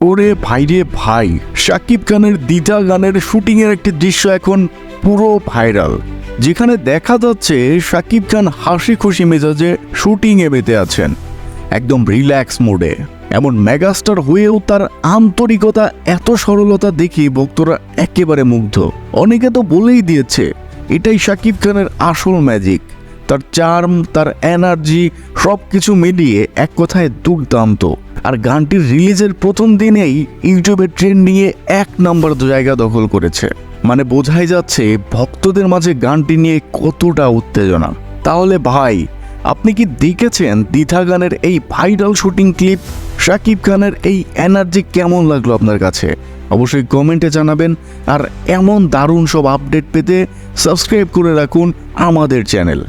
ওরে ভাই রে ভাই শাকিব খানের দ্বিধা গানের শুটিং এর একটি দৃশ্য এখন পুরো ভাইরাল। যেখানে দেখা যাচ্ছে শাকিব খান হাসি খুশি মেজাজে শুটিং এ মেতে আছেন, একদম রিল্যাক্স মোডে। এমন মেগাস্টার হয়েও তার আন্তরিকতা, এত সরলতা দেখে ভক্তরা একেবারে মুগ্ধ। অনেকে তো বলেই দিয়েছে, এটাই শাকিব খানের আসল ম্যাজিক। তার চার্ম তার এনার্জি সব কিছু মিলিয়ে এক কথায় দুর্দান্ত। আর গানটির রিলিজের প্রথম দিনেই ইউটিউবে ট্রেন্ড নিয়ে এক নম্বর জায়গা দখল করেছে। মানে বোঝাই যাচ্ছে ভক্তদের মাঝে গানটি নিয়ে কতটা উত্তেজনা। তাহলে ভাই, আপনি কি দেখেছেন দ্বিধা গানের এই ভাইরাল শুটিং ক্লিপ শাকিব খানের এই এনার্জি কেমন লাগল আপনার কাছে? অবশ্যই কমেন্টে জানাবেন। আর এমন দারুণ সব আপডেট পেতে সাবস্ক্রাইব করে রাখুন আমাদের চ্যানেল